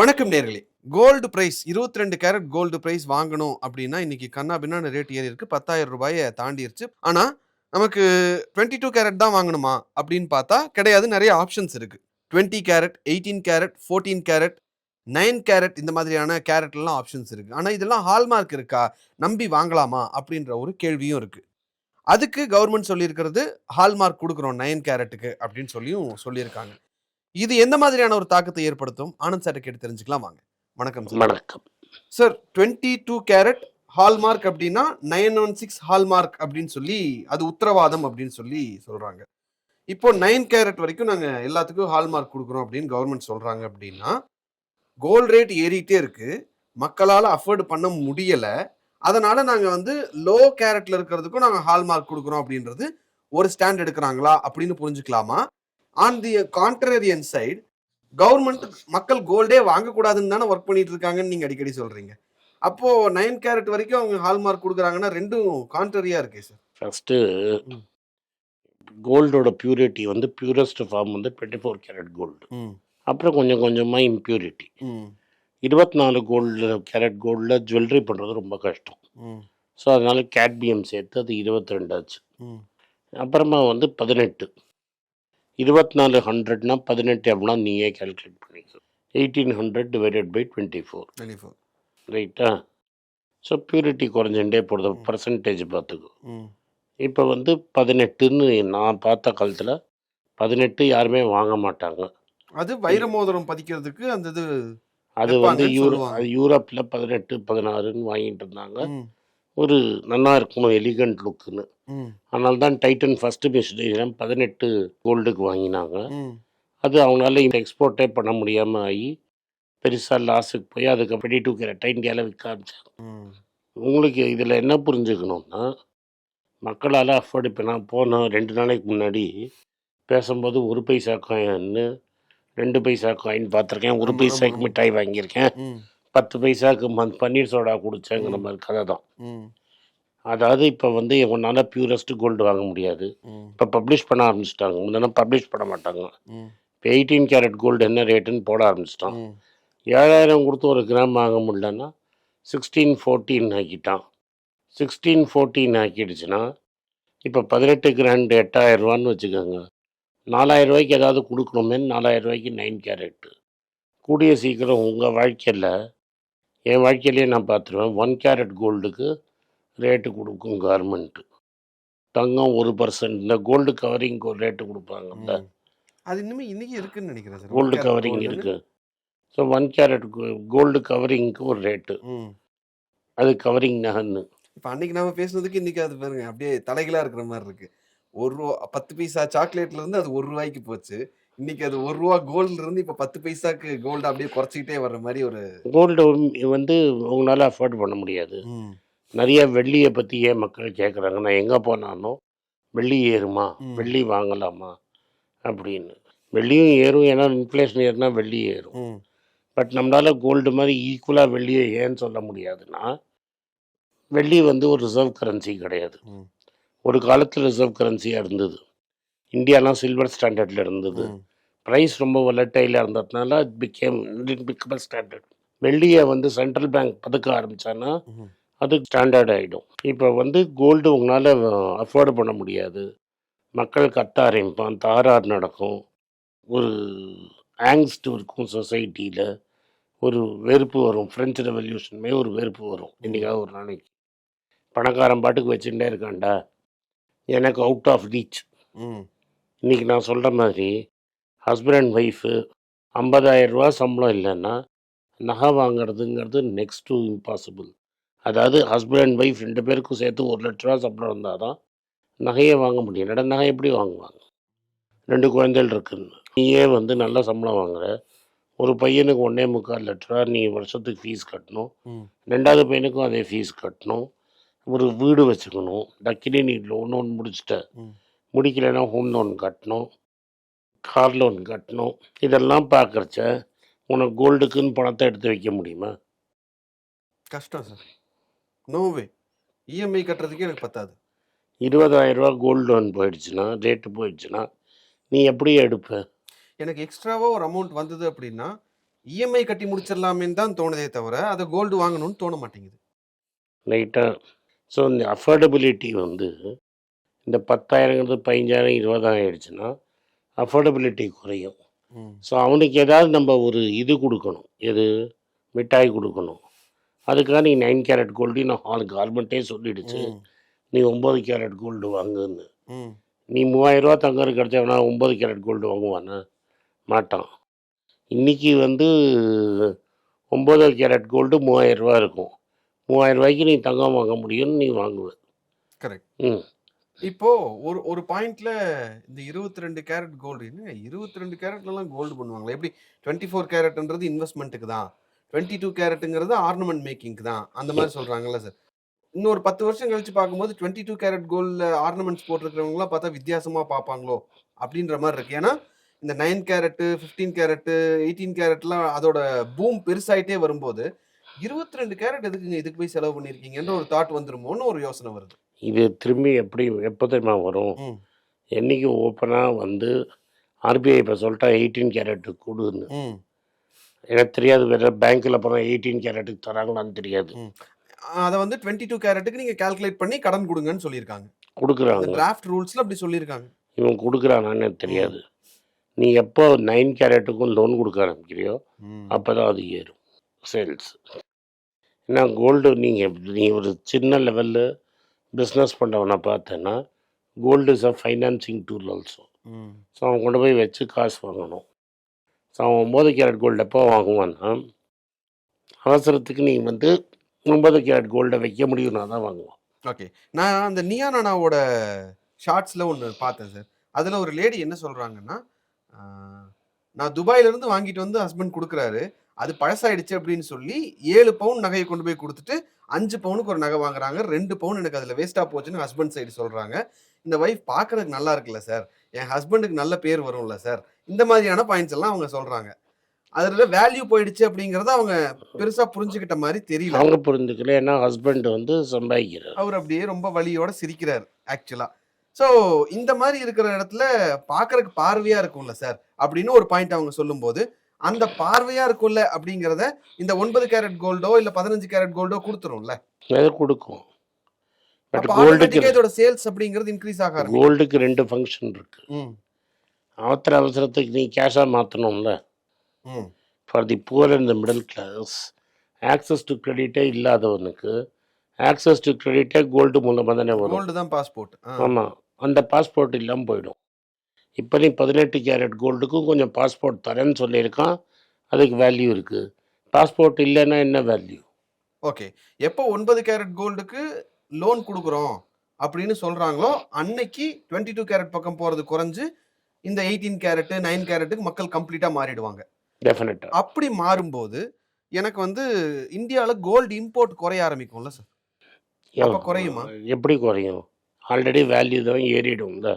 வணக்கம் நேர்களே. Gold price இருபத்தி ரெண்டு கேரட் கோல்டு பிரைஸ் வாங்கணும் அப்படின்னா இன்னைக்கு கண்ணா பின்னான்னு ரேட் ஏறி இருக்கு. பத்தாயிரம் ரூபாயை தாண்டிருச்சு. ஆனா நமக்கு டுவெண்ட்டி டூ கேரட் தான் வாங்கணுமா அப்படின்னு பார்த்தா கிடையாது. நிறைய ஆப்ஷன்ஸ் இருக்கு. Twenty carat eighteen carat fourteen carat nine carat இந்த மாதிரியான கேரட்லாம் ஆப்ஷன்ஸ் இருக்கு. ஆனா இதெல்லாம் ஹால்மார்க் இருக்கா? நம்பி வாங்கலாமா அப்படின்ற ஒரு கேள்வியும் இருக்கு. அதுக்கு கவர்மெண்ட் சொல்லியிருக்கிறது ஹால்மார்க் கொடுக்குறோம் நைன் கேரட்டுக்கு அப்படின்னு சொல்லியும் சொல்லியிருக்காங்க. இது எந்த மாதிரியான ஒரு தாக்கத்தை ஏற்படுத்தும்? ஆனந்த் சார்ட்ட கேட்டு தெரிஞ்சுக்கலாம் வாங்க. வணக்கம் சார் வணக்கம். Sir twenty two carat hallmark அப்படின்னா நைன் ஒன் சிக்ஸ் ஹால்மார்க் அப்படின்னு சொல்லி அது உத்தரவாதம் அப்படின்னு சொல்லி சொல்றாங்க. இப்போ நைன் கேரட் வரைக்கும் நாங்க எல்லாத்துக்கும் ஹால்மார்க் கொடுக்குறோம் அப்படின்னு கவர்மெண்ட் சொல்றாங்க அப்படின்னா கோல்ட் ரேட் ஏறிட்டே இருக்கு. மக்களால் அஃபோர்டு பண்ண முடியல. அதனால நாங்க வந்து லோ கேரட்ல இருக்கிறதுக்கும் நாங்க ஹால்மார்க் கொடுக்குறோம் அப்படின்றது ஒரு ஸ்டாண்ட் எடுக்கிறாங்களா அப்படின்னு புரிஞ்சுக்கலாமா? On the contrarian side government மக்கள் கோல்டே வாங்கக்கூடாதுன்னு தானே ஒர்க் பண்ணிட்டு இருக்காங்கன்னு நீங்க அடிக்கடி சொல்றீங்க. அப்போ நைன் கேரட் வரைக்கும் அவங்க ஹால்மார்க் கொடுக்குறாங்கன்னா ரெண்டும் கான்ட்ரரியா இருக்கே சார் ஃபஸ்ட்டு ம். கோல்டோட பியூரிட்டி வந்து பியூரஸ்ட் ஃபார்ம் வந்து டுவெண்ட்டி ஃபோர் கேரட் கோல்டு அப்புறம் கொஞ்சம் கொஞ்சமாக இம்ப்யூரிட்டி இருபத்தி நாலு கோல்டு கேரட் கோல்டில் ஜுவல்லரி பண்ணுறது ரொம்ப கஷ்டம். ஸோ அதனால கேட்பியம் சேர்த்து அது இருபத்தி ரெண்டாச்சு ம். அப்புறமா வந்து பதினெட்டு. இருபத்தி நாலு ஹண்ட்ரட்னா பதினெட்டு எவ்வளோ நீயே கால்குலேட் பண்ணிக்கோ. Eighteen hundred divided by twenty four twenty four ரைட்டா ஸோ பியூரிட்டி குறைஞ்சுட்டே போடுறது பர்சன்டேஜ் பார்த்துக்கோ. இப்போ வந்து பதினெட்டுன்னு நான் பார்த்த காலத்தில் பதினெட்டு யாருமே வாங்க மாட்டாங்க. அது வைர மோதிரம் பதிக்கிறதுக்கு அந்த இது அது வந்து யூரோ யூரோப்பில் பதினெட்டு பதினாறுன்னு வாங்கிட்டு இருந்தாங்க. ஒரு நல்லா இருக்கணும் எலிகண்ட் லுக்குன்னு அதனால தான் டைட்டன் ஃபஸ்ட்டு மிஷினரிலாம் பதினெட்டு கோல்டுக்கு வாங்கினாங்க. அது அவங்களால எக்ஸ்போர்ட்டே பண்ண முடியாமல் ஆகி பெருசாக லாஸுக்கு போய் அதுக்கு டுவெண்ட்டி டூ கேரட் இந்தியாவில் விற்க ஆரம்பிச்சாங்க. உங்களுக்கு இதில் என்ன புரிஞ்சுக்கணும்னா மக்களால் அஃபோர்ட் இப்போ நான் போனேன் ரெண்டு நாளைக்கு முன்னாடி பேசும்போது ஒரு பைசா காயின்னு ரெண்டு பைசா காயின் பார்த்துருக்கேன் ஒரு பைசாக்கு. மிட்டாய் வாங்கியிருக்கேன். பத்து பைசாக்கு மந்த் பன்னீர் சோடா குடிச்சேங்கிற ம். மாதிரி கதை தான் அதாவது இப்போ வந்து உன்னால் பியூரஸ்ட் கோல்டு வாங்க முடியாது. இப்போ பப்ளிஷ் பண்ண ஆரம்பிச்சிட்டாங்க. முன்னெல்லாம் பப்ளிஷ் பண்ண மாட்டாங்க. இப்போ எயிட்டீன் கேரட் கோல்டு என்ன ரேட்டுன்னு போட ஆரம்பிச்சிட்டான். ஏழாயிரம் கொடுத்து ஒரு கிராம் வாங்க முடியலன்னா சிக்ஸ்டீன் ஃபோர்டீன் ஆக்கிட்டான். சிக்ஸ்டீன் ஃபோர்டீன் ஆக்கிடுச்சுன்னா இப்போ பதினெட்டு கிராண்ட் எட்டாயிரம் ரூபான்னு வச்சுக்கோங்க. நாலாயிரம் ரூபாய்க்கு ஏதாவது கொடுக்கணுமே நாலாயிரம் ரூபாய்க்கு நைன் கேரட்டு கூடிய சீக்கிரம் உங்கள் வாழ்க்கையில் என் வாழ்க்கையிலேயே நான் பார்த்துருவேன். ஒன் கேரட் கோல்டுக்கு ரேட்டு கொடுக்கும் கவர்மெண்ட்டு தங்கம் ஒரு பர்சன்ட் இந்த கோல்டு கவரிங் ஒரு ரேட்டு கொடுப்பாங்கல்ல. அது இன்னுமே இன்னைக்கு இருக்குன்னு நினைக்கிறேன் சார். கோல்டு கவரிங் இருக்கு. ஸோ ஒன் கேரட் கோல்டு கவரிங்க்கு ஒரு ரேட்டு அது கவரிங் நகன்னு. இப்போ அன்னைக்கு நாம பேசுனதுக்கு இன்னைக்கு அது பாருங்க அப்படியே தலைகளா இருக்கிற மாதிரி இருக்கு. ஒரு ரூபா பத்து பைசா சாக்லேட்ல இருந்து அது ஒரு ரூபாய்க்கு போச்சு. இன்னைக்கு அது ஒரு ரூபா கோல்ட்ல இருந்து இப்ப பத்து பைசாக்கு கோல்டு அப்படியே குறைச்சிக்கிட்டே வர்ற மாதிரி ஒரு கோல்டு வந்து உங்களால் அஃபோர்ட் பண்ண முடியாது. நிறைய வெள்ளியை பற்றி ஏன் மக்கள் கேட்குறாங்க நான் எங்கே போனாலும் வெள்ளி ஏறுமா. வெள்ளி வாங்கலாமா? அப்படின்னு. வெள்ளியும் ஏறும். ஏன்னா இன்ஃப்ளேஷன் ஏறுனா வெள்ளி ஏறும். பட் நம்மளால் கோல்டு மாதிரி ஈக்குவலாக வெள்ளியை ஏன்னு சொல்ல முடியாதுன்னா வெள்ளி வந்து ஒரு ரிசர்வ் கரன்சி கிடையாது. ஒரு காலத்தில் ரிசர்வ் கரன்சியாக இருந்தது. இந்தியாலாம் சில்வர் ஸ்டாண்டர்டில் இருந்தது. ப்ரைஸ் ரொம்ப வொலட்டைலாக இருந்ததுனால it became பிகமல் ஸ்டாண்டர்ட் வெள்ளியை வந்து சென்ட்ரல் பேங்க் பதுக்க ஆரம்பிச்சான்னா ம், அது ஸ்டாண்டர்ட் ஆகிடும் இப்போ வந்து கோல்டு உங்களால் அஃபோர்டு பண்ண முடியாது. மக்கள் கத்த ஆரம்பிப்பான் தகராறு நடக்கும். ஒரு ஆங்ஸ்ட் இருக்கும் சொசைட்டியில் ஒரு வெறுப்பு வரும். ஃப்ரெஞ்சு ரெவல்யூஷனுமே ஒரு வெறுப்பு வரும். இன்றைக்காவது ஒரு நாளைக்கு. பணக்காரன் பாட்டுக்கு வச்சுட்டே இருக்கான்டா. எனக்கு அவுட் ஆஃப் ரீச் இன்றைக்கி நான் சொல்கிற மாதிரி ஹஸ்பண்ட் அண்ட் ஒய்ஃபு ரூபா சம்பளம் இல்லைன்னா நகை வாங்குறதுங்கிறது நெக்ஸ்ட் டு இம்பாசிபிள் அதாவது ஹஸ்பண்ட் அண்ட் ஒய்ஃப் ரெண்டு பேருக்கும் சேர்த்து ஒரு லட்ச ரூபா சம்பளம் இருந்தால் தான் நகையை வாங்க முடியும். இல்லைன்னா நகை எப்படி வாங்குவாங்க? ரெண்டு குழந்தைகள் இருக்குன்னு. நீயே வந்து நல்ல சம்பளம் வாங்குற. ஒரு பையனுக்கு ஒன்றே முக்கால் லட்ச ரூபா நீ வருஷத்துக்கு ஃபீஸ் கட்டணும். ரெண்டாவது பையனுக்கும் அதே ஃபீஸ் கட்டணும். ஒரு வீடு வச்சுக்கணும். டக்கினே நீ லோன் ஒன்று முடிச்சிட்ட. முடிக்கலைன்னா ஹோம் லோன் கட்டணும். கார் லோன் கட்டணும். இதெல்லாம் பார்க்குறச்ச உனக்கு கோல்டுக்குன்னு பணத்தை எடுத்து வைக்க முடியுமா? கஷ்டம் சார். நோவே இஎம்ஐ கட்டுறதுக்கே எனக்கு பத்தாது. இருபதாயிரம் ரூபா கோல்டு லோன் போயிடுச்சுன்னா ரேட்டு போயிடுச்சுன்னா நீ எப்படி எடுப்ப? எனக்கு எக்ஸ்ட்ராவா ஒரு அமௌண்ட் வந்தது அப்படின்னா இஎம்ஐ கட்டி முடிச்சிடலாமேன்னு தான் தோணுதே தவிர அதை கோல்டு வாங்கணும்னு தோண மாட்டேங்குது. ரைட்டாக ஸோ இந்த அஃபோர்டபிலிட்டி வந்து இந்த பத்தாயிரங்கிறது பதினஞ்சாயிரம் இருபதாயிரம் ஆயிடுச்சுன்னா அஃபோர்டபிலிட்டி குறையும். ஸோ அவனுக்கு ஏதாவது நம்ம ஒரு இது கொடுக்கணும். எது? மிட்டாய் கொடுக்கணும். அதுக்காக நீ நைன் கேரட் கோல்டு நான் ஹால் கவர்மெண்ட்டே சொல்லிடுச்சு. நீ ஒம்பது கேரட் கோல்டு வாங்குன்னு. நீ மூவாயிரரூவா தங்கம் கிடச்சவனா ஒம்பது கேரட் கோல்டு வாங்குவானா மாட்டான். இன்றைக்கி வந்து ஒம்பது கேரட் கோல்டு மூவாயிரரூவா இருக்கும். மூவாயிரம் ரூபாய்க்கு நீ தங்கம் வாங்க முடியும்னு நீ வாங்குவ. Correct. ம். இப்போ ஒரு ஒரு பாயிண்ட்ல இந்த இருபத்தி ரெண்டு கேரட் கோல்டு என்ன? இருபத்தி ரெண்டு கேரட்லாம் கோல்டு பண்ணுவாங்களா? எப்படி? டுவெண்ட்டி ஃபோர் கேரட்ன்றது இன்வெஸ்ட்மெண்ட்டுக்கு தான். டுவெண்ட்டி டூ கேரட்டுங்கிறது ஆர்னமெண்ட் மேக்கிங்க்கு தான். அந்த மாதிரி சொல்றாங்கல்ல சார் இன்னொரு பத்து வருஷம் கழிச்சு பார்க்கும்போது டுவெண்ட்டி டூ கேரட் கோல்டில் ஆர்னமெண்ட்ஸ் போட்டிருக்கிறவங்களாம் பார்த்தா வித்தியாசமா பார்ப்பாங்களோ? அப்படின்ற மாதிரி இருக்கு. ஏன்னா இந்த nine carat fifteen carat eighteen கேரட்லாம் அதோட பூம் பெருசாயிட்டே வரும்போது இருபத்தி ரெண்டு கேரட் எதுக்குங்க? இதுக்கு போய் செலவு பண்ணியிருக்கீங்கன்ற ஒரு தாட் வந்துருமோன்னு ஒரு யோசனை வருது. இது திரும்பி எப்படி எப்போ தெரியுமா வரும்? என்னைக்கு ஓப்பனாக வந்து ஆர்பிஐ இப்போ சொல்லிட்டா எயிட்டீன் கேரட்டு கொடுன்னு. எனக்கு தெரியாது வேறு பேங்க்கில் போனால் எயிட்டீன் கேரட்டுக்கு தராங்களான்னு தெரியாது. அதை வந்து டுவெண்ட்டி டூ கேரட்டுக்கு நீங்க கால்குலேட் பண்ணி கடன் கொடுங்கன்னு சொல்லியிருக்காங்க. கொடுக்குறாங்க. டிராஃப்ட் ரூல்ஸ்ல அப்படி சொல்லியிருக்காங்க. இவன் கொடுக்குறானான்னு எனக்கு தெரியாது. நீ எப்போ நைன் கேரட்டுக்கும் லோன் கொடுக்க ஆரம்பிக்கிறியோ அப்போ தான் அது ஏறும். சேல்ஸ் ஏன்னா கோல்டு நீங்கள் நீ ஒரு சின்ன லெவலில் பிஸ்னஸ் பண்ணுறவனை பார்த்தேன்னா gold is a financing tool also. So அவன் கொண்டு போய் வச்சு காசு வாங்கணும். ஸோ அவன் ஒம்பது கேரட் கோல்டு எப்போ வாங்குவான்னா அவசரத்துக்கு நீ வந்து ஒன்பது கேரட் கோல்டை வைக்க முடியும்னா தான் வாங்குவான். ஓகே நான் அந்த நியானானாவோட ஷார்ட்ஸ்ல ஒன்று பார்த்தேன் சார் அதுல ஒரு லேடி என்ன சொல்றாங்கன்னா ஆஹ், நான் துபாயில இருந்து வாங்கிட்டு வந்து ஹஸ்பண்ட் கொடுக்குறாரு. அது பழசாயிடுச்சு அப்படின்னு சொல்லி ஏழு பவுன் நகையை கொண்டு போய் கொடுத்துட்டு அஞ்சு பவுனுக்கு ஒரு நகை வாங்குறாங்க. ரெண்டு பவுன் எனக்கு அதுல வேஸ்டா போச்சுன்னு ஹஸ்பண்ட் சைடு சொல்றாங்க. இந்த ஒய்ஃப் பார்க்கறதுக்கு நல்லா இருக்குல்ல சார் என் ஹஸ்பண்டுக்கு நல்ல பேர் வரும்ல சார் இந்த மாதிரியான பாயிண்ட்ஸ் எல்லாம் அவங்க சொல்றாங்க. அதுல வேல்யூ போயிடுச்சு அப்படிங்கறத அவங்க பெருசா புரிஞ்சுக்கிட்ட மாதிரி தெரியல. அவங்க புரிஞ்சுக்கல. ஏன்னா ஹஸ்பண்ட் வந்து சம்பாதிக்கிறார். அவர் அப்படியே ரொம்ப வலியோட சிரிக்கிறார் ஆக்சுவலா ஸோ இந்த மாதிரி இருக்கிற இடத்துல பார்க்கறதுக்கு பார்வையா இருக்கும்ல சார் அப்படின்னு ஒரு பாயிண்ட் அவங்க சொல்லும்போது அந்த பார்வையா இருக்கும்ல அப்படிங்கிறத இந்த ஒன்பது கேரட் கோல்டோ இல்ல பதினஞ்சு கேரட் கோல்டோ கொடுத்துரும்ல. கொடுக்கும். இதோட சேல்ஸ் அப்படிங்கிறது இன்க்ரீஸ் ஆக கோல்டுக்கு ரெண்டு ஃபங்க்ஷன் இருக்கு. அவசர அவசரத்துக்கு நீ கேஷாக மாற்றணும்ல for the poor and the middle class access to கிரெடிட்டே இல்லாதவனுக்கு ஆக்சஸ் டு கிரெடிட்டே கோல்டு மூலமாக தானே வரும். கோல்டு தான் பாஸ்போர்ட் ஆமாம் அந்த பாஸ்போர்ட் இல்லாமல் போயிடும். இப்போ நீ பதினெட்டு கேரட் கோல்டுக்கும் கொஞ்சம் பாஸ்போர்ட் தரேன்னு சொல்லியிருக்கான். அதுக்கு வேல்யூ இருக்குது பாஸ்போர்ட் இல்லைன்னா என்ன வேல்யூ ஓகே. எப்போ ஒன்பது கேரட் கோல்டுக்கு லோன் கொடுக்குறோம் அப்படின்னு சொல்றாங்களோ அன்னைக்கு டுவெண்ட்டி டூ கேரட் பக்கம் போறது குறைஞ்சு இந்த எயிட்டீன் கேரட் நைன் கேரட்டுக்கு மக்கள் கம்ப்ளீட்டா மாறிடுவாங்க. டெஃபினட்டாக அப்படி மாறும்போது எனக்கு வந்து இந்தியாவில் கோல்டு இம்போர்ட் குறைய ஆரம்பிக்கும்ல சார் அப்ப குறையுமா? எப்படி குறையும்? ஆல்ரெடி வேல்யூ தான் ஏறிடும்ல.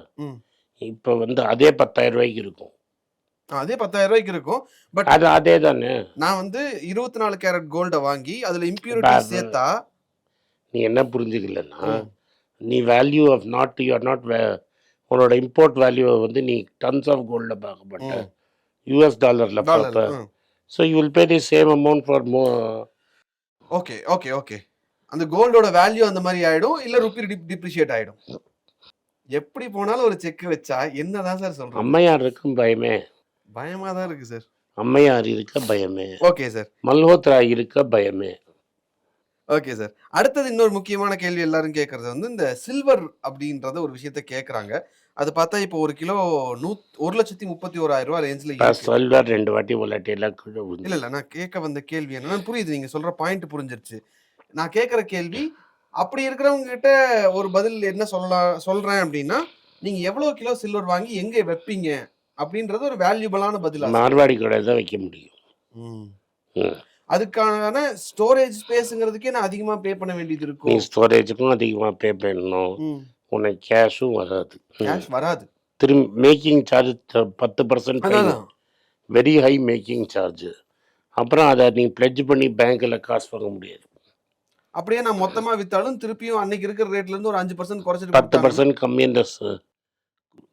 இப்போ வந்து அதே பத்தாயிரம் ரூபாய்க்கு இருக்கும். அதே பத்தாயிரம் ரூபாய்க்கு இருக்கும். பட் அது அதே தானே நான் வந்து இருபத்தி நாலு கேரட் கோல்டை வாங்கி அதுல இம்பியூரிட்டி. சேர்த்தா நீ என்ன புரிஞ்சுக்கலன்னா. நீ value of not you are not உன்னோட இம்போர்ட் வேல்யூவை வந்து நீ டன்ஸ் ஆஃப் கோல்டில் பார்க்க மாட்ட. ம். யூஎஸ் டாலரில் டாலர் பார்ப்ப. So you will pay the same amount for more okay okay okay அந்த கோல்டோட வேல்யூ அந்த மாதிரி ஆயிடும் இல்ல ருபி டிப்ரிஷியேட் ஆயிடும்? எப்படி போனாலும் ஒரு செக் வச்சா என்னதான் சார் சொல்றோம் அம்மையார் இருக்கும் பயமே. பயமா தான் இருக்கு சார் அம்மையார் இருக்க பயமே. ஓகே சார் மல்ஹோத்ரா இருக்க பயமே. ஓகே சார் அடுத்தது இன்னொரு முக்கியமான கேள்வி எல்லாரும் கேட்கறது வந்து இந்த சில்வர் அப்படின்றத ஒரு விஷயத்த கேட்குறாங்க அது பார்த்தா இப்போ ஒரு கிலோ நூ ஒரு லட்சத்தி முப்பத்தி ஓராயிரம் ரூபாய் ரேஞ்சில் சொல்வார் ரெண்டு வாட்டி விளாட்டியெல்லாம் கீழே இல்ல இல்ல. நான் கேட்க வந்த கேள்வி என்ன புரியுது. நீங்க சொல்ற பாயிண்ட் புரிஞ்சிருச்சு. நான் கேட்குற கேள்வி அப்படி இருக்கிறவங்க கிட்ட ஒரு பதில் என்ன சொல்லலாம் சொல்றேன் அப்படின்னா நீங்க எவ்வளவு கிலோ சில்வர் வாங்கி எங்க வைப்பீங்க? அப்படின்றது ஒரு வேல்யூபிளான பதில். மார்வாடி கடையில் தான் வைக்க முடியும். ம். அதுக்கான ஸ்டோரேஜ் ஸ்பேஸ்ங்கிறதுக்கே நான் அதிகமா பே பண்ண வேண்டியது நீ இருக்கும் ஸ்டோரேஜுக்கும் அதிகமாக பே பண்ணணும். உனக்கு கேஷும் வராது. கேஷ் வராது. திரும்பி மேக்கிங் சார்ஜ் பத்து percent very high making charge அப்புறம் அதை நீ பிளட்ஜ் பண்ணி பேங்க்கில் காசு வாங்க முடியாது. அப்படியே நான் மொத்தமா வித்தாலும் திருப்பியும் அன்னைக்கு இருக்கிற ரேட்ல இருந்து ஒரு அஞ்சு பர்சன்ட் குறைச்சிட்டு பத்து பர்சன்ட் கம்மி ச-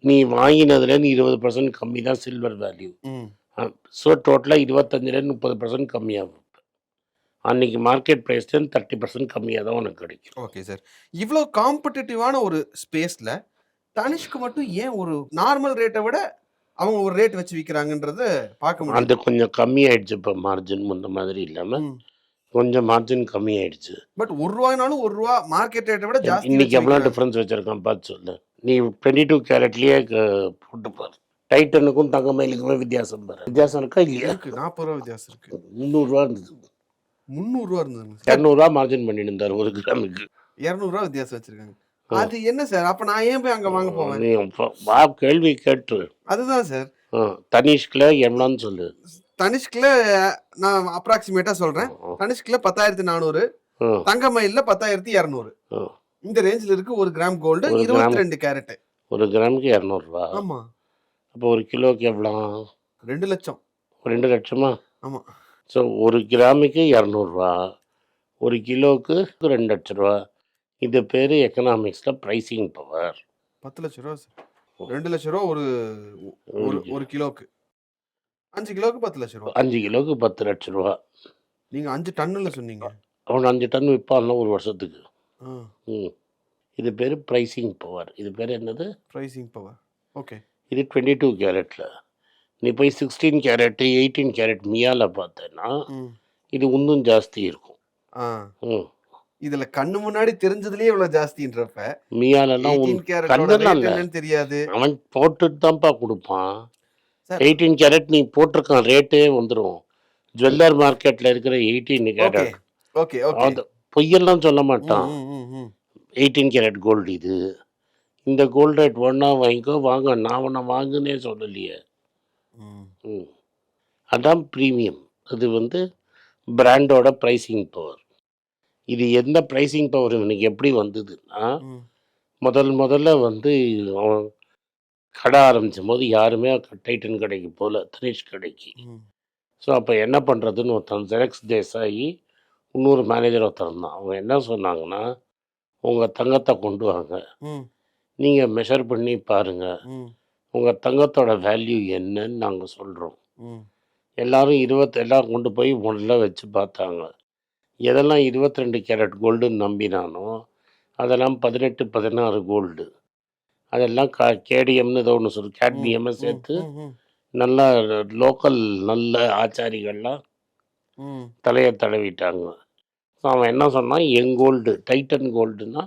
நீ வாங்கினதுலேருந்து இருபது பர்சன்ட் கம்மி தான் சில்வர் வேல்யூ ஸோ டோட்டலாக இருபத்தஞ்சிலேருந்து முப்பது பர்சன்ட் கம்மியாகும். அன்னைக்கு மார்க்கெட் ப்ரைஸ்லேருந்து தேர்ட்டி பர்சன்ட் கம்மியாக தான் உனக்கு கிடைக்கும். ஓகே சார் இவ்வளோ காம்படிட்டிவான ஒரு ஸ்பேஸ்ல தனிஷ்க்கு மட்டும் ஏன் ஒரு நார்மல் ரேட்டை விட அவங்க ஒரு ரேட் வச்சு விற்கிறாங்கன்றத பார்க்க முடியும் அது கொஞ்சம் கம்மியாயிடுச்சு இப்போ மார்ஜின் முந்த மாதிரி இல்லாமல் கொஞ்சம் மார்ஜின் கம்மியாயிடுச்சு. பட் ஒரு ரூபாய்னாலும் ஒரு ரூபா மார்க்கெட் ரேட்டை விட ஜாஸ்தி இன்னைக்கு எவ்வளோ. டிஃப்ரென்ஸ் வச்சிருக்கான் பார்த்து சொல்லு. நீ டுவெண்ட்டி டூ கேரட்லேயே போட்டு பாரு. டைட்டனுக்கும் தங்கமயிலுக்குமே வித்தியாசம் பாரு. வித்தியாசம் இருக்கா இல்லையா? இருக்கு. நாற்பது ரூபா வித்தியாசம் இருக்கு. முந்நூறுரூவா இருந்தது. முந்நூறுரூவா இருந்ததுங்க சார். இரநூறுவா மார்ஜின் பண்ணிட்டு இருந்தார் ஒரு கிராமுக்கு. இரநூறுவா வித்தியாசம் வச்சிருக்காங்க. அது என்ன சார்? அப்ப நான் ஏன் போய் அங்க வாங்க போவேன்? வா கேள்வி கேட்டு அதுதான் சார். தனிஷ்கில் எவ்வளோன்னு சொல்லு. தனிஷ்க்ல நான் அப்ராக்சிமேட்டா சொல்றேன். ஆ, தனிஷ்க்ல பத்தாயிரத்தி நானூறு ஆ, தங்கமயில்ல பத்தாயிரத்தி இரநூறு. இந்த ரேஞ்சில் இருக்கு ஒரு கிராம் கோல்டு இருபத்தி. ரெண்டு கேரட் ஒரு கிராமுக்கு இரநூறுவா? ஆமா. அப்போ ஒரு கிலோக்கு எவ்வளோ? ரெண்டு லட்சம். ஒரு ரெண்டு லட்சமா? ஆமா. ஸோ ஒரு கிராமுக்கு இரநூறுவா ஒரு கிலோவுக்கு ரெண்டு லட்ச ரூபா இது பேர் எக்கனாமிக்ஸில் ப்ரைசிங் பவர் பத்து லட்சம் ரூபா சார். ரெண்டு லட்சம் ரூபா ஒரு ஒரு ஒரு கிலோக்கு. அஞ்சு கிலோக்கு பத்து லட்சம் ரூபா. அஞ்சு கிலோவுக்கு பத்து லட்ச ரூபா. நீங்க அஞ்சு டன்னுல சொன்னீங்க. அவன் அஞ்சு டன் விற்பான்ல ஒரு வருஷத்துக்கு. ம். இது பேர் ப்ரைசிங் பவர் இது பேர் என்னது? ப்ரைசிங் பவர் ஓகே இது டுவெண்ட்டி டூ கேரட்டில் நீ போய் சிக்ஸ்டீன் கேரட்டு எயிட்டீன் கேரட் மியால பார்த்தேன்னா இது இன்னும் ஜாஸ்தி இருக்கும். ஆ. ம். இதுல கண்ணு முன்னாடி தெரிஞ்சதுலயே இவ்வளவு ஜாஸ்தின்றப்ப மியாலெல்லாம் கண்ணெல்லாம் தெரியாது. அவன் போட்டுட்டு தான்ப்பா கொடுப்பான். எயிட்டீன் கேரட் நீ போட்டிருக்கான் ரேட்டே வந்துடும் ஜுவல்லர் மார்க்கெட்டில் இருக்கிற எயிட்டீன் கேரட் ஓகே ஓகே பொய்யெல்லாம் சொல்ல மாட்டான். எயிட்டீன் கேரட் கோல்டு இது. இந்த கோல்டு ரேட் ஒன்றா வாங்கிக்கோ வாங்க. நான் உன்னை வாங்குனே சொல்லலையே. ம். அதான் ப்ரீமியம் அது வந்து பிராண்டோட ப்ரைசிங் பவர் இது எந்த ப்ரைசிங் பவர் இவனுக்கு எப்படி வந்ததுன்னா. முதல் முதல்ல வந்து அவன் கடை ஆரம்பிச்சும் போது யாருமே டைட்டன் கடைக்கு போகல தனிஷ் கடைக்கு. ஸோ அப்போ என்ன பண்ணுறதுன்னு ஒருத்தன் ஜெரக்ஸ் தேசாயி இன்னொரு மேனேஜர் ஒருத்தன் இருந்தான் அவங்க என்ன சொன்னாங்கன்னா உங்கள் தங்கத்தை கொண்டு வாங்க. நீங்கள் மெஷர் பண்ணி பாருங்கள். உங்கள் தங்கத்தோட வேல்யூ என்னன்னு நாங்கள் சொல்கிறோம். எல்லாரும் இருபத்தி எல்லாரும் கொண்டு போய் முதல்ல வச்சு பார்த்தாங்க எதெல்லாம் இருபத்தி ரெண்டு கேரட் கோல்டுன்னு நம்பினானோ அதெல்லாம் பதினெட்டு பதினாறு கோல்டு அதெல்லாம் கா கேடிஎம்னு ஏதோ ஒன்று சொல்லு கேட்மியமை சேர்த்து நல்ல லோக்கல் நல்ல ஆச்சாரிகள்லாம். தலையை தடவிட்டாங்க. ஸோ அவன் என்ன சொன்னான்? என் கோல்டு டைட்டன் கோல்டுனா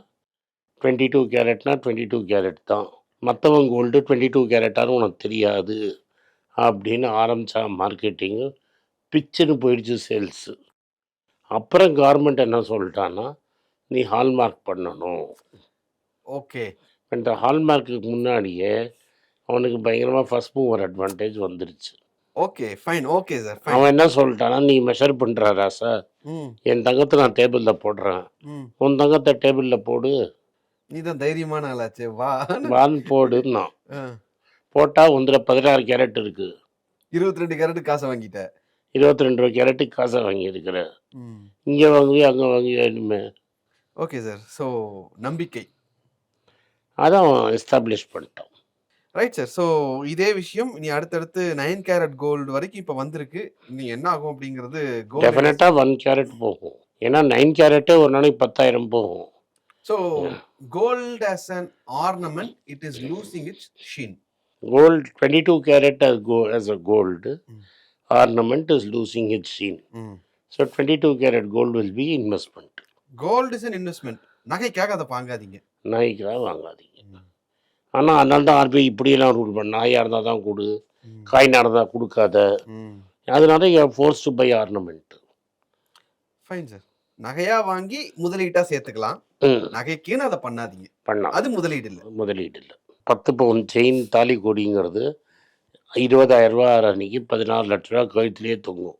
டுவெண்ட்டி டூ கேரட்னா டுவெண்ட்டி டூ கேரட் தான். மற்றவன் கோல்டு டுவெண்ட்டி டூ கேரட்டான்னு உனக்கு தெரியாது அப்படின்னு ஆரம்பித்தான் மார்க்கெட்டிங்கு பிச்சுன்னு போயிடுச்சு சேல்ஸு அப்புறம் கவர்மெண்ட் என்ன சொல்லிட்டான்னா நீ ஹால்மார்க் பண்ணணும். ஓகே இந்த ஹால்மார்க்குக்கு முன்னாடியே அவனுக்கு பயங்கரமாக ஃபஸ்ட் மூவர் அட்வான்டேஜ் வந்துருச்சு ஓகே ஃபைன் ஓகே சார் அவன் என்ன சொல்லிட்டான்னா நீ மெஷர் பண்ணுறாரா சார் என் தங்கத்தை நான் டேபிளில் போடுறேன். உன் தங்கத்தை டேபிளில் போடு. நீ தான் தைரியமான ஆளாச்சே வா. வான் போடுன்னா. போட்டால் ஒன்றில் பதினாறு கேரட் இருக்குது இருபத்தி ரெண்டு கேரட் காசை வாங்கிட்ட. இருபத்தி ரெண்டு ரூபா கேரட்டு காசை வாங்கியிருக்கிற. ம். இங்கே வாங்குவியா அங்கே வாங்குவியா இனிமே? ஓகே சார் ஸோ நம்பிக்கை. அதான் எஸ்டாப்ளிஷ் பண்ணிட்டான். ரைட் சார் ஸோ இதே விஷயம். இனி அடுத்தடுத்து நைன் கேரட் கோல்டு வரைக்கும் இப்போ வந்திருக்கு. இனி என்ன ஆகும் அப்படிங்கிறது கோல்டு டெஃபினட்டாக ஒன் கேரட் போகும். ஏன்னா நைன் கேரட்டே ஒரு நாளைக்கு பத்தாயிரம் போகும். So gold as an ornament it is losing its shine gold twenty two carat as go as a gold Mm. ornament is losing its sheen so 22 carat gold will be investment. Gold is an investment நகைக்காக அதை வாங்காதீங்க. நாய்க்கு தான் வாங்காதீங்க ஆனால் அதனால தான் RBI இப்படியெல்லாம் rule பண்ண நாயாக இருந்தால் தான் கொடு காயினாக இருந்தால் கொடுக்காத. அதனால force to buy ornament fine sir நகையா வாங்கி முதலீட்டா சேர்த்துக்கலாம். நகைக்குன்னு அதை பண்ணாதீங்க. பண்ணலாம் அது முதலீடு இல்லை. முதலீடு இல்லை. பத்து பவுன் செயின் தாலி கொடிங்கிறது இருபதாயிரம் ரூபா அன்னைக்கு பதினாறு லட்ச ரூபா கழுத்துலேயே தொங்கும்.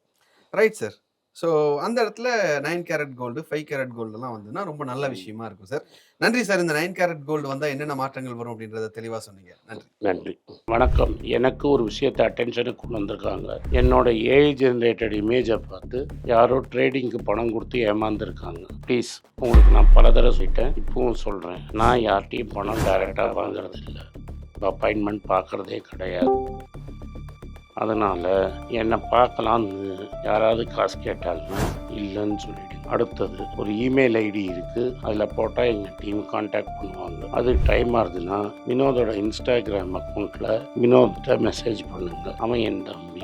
ரைட் சார் ஸோ அந்த இடத்துல nine carat gold five carat கோல்டுலாம் வந்துன்னா ரொம்ப நல்ல விஷயமா இருக்கும் சார். நன்றி சார். இந்த நைன் கேரட் கோல்டு வந்தால் என்னென்ன மாற்றங்கள் வரும் அப்படின்றத தெளிவாக சொன்னீங்க. நன்றி. நன்றி. வணக்கம். எனக்கு ஒரு விஷயத்தை அட்டென்ஷனுக்கு கொண்டு வந்திருக்காங்க. என்னோட ஏஐ ஜென்ரேட்டட் இமேஜை பார்த்து யாரோ ட்ரேடிங்க்கு பணம் கொடுத்து ஏமாந்துருக்காங்க. ப்ளீஸ் உங்களுக்கு நான் பல தடவை சொல்லிட்டேன். இப்பவும் சொல்கிறேன் நான் யார்கிட்டையும் பணம் டைரெக்டாக வாங்குறது இல்லை அப்பாயின்மெண்ட் பார்க்குறதே கிடையாது. அதனால் என்னை பார்க்கலான்னு யாராவது காசு கேட்டாங்கன்னா இல்லைன்னு சொல்லிடு அடுத்தது ஒரு இமெயில் ஐடி இருக்குது அதில் போட்டால் எங்கள் டீம் காண்டாக்ட் பண்ணுவாங்க. அது டைம் ஆகுதுன்னா வினோதோட இன்ஸ்டாகிராம் அக்கௌண்ட்டில் வினோத்கிட்ட மெசேஜ் பண்ணுங்க. அவன் என் தம்பி.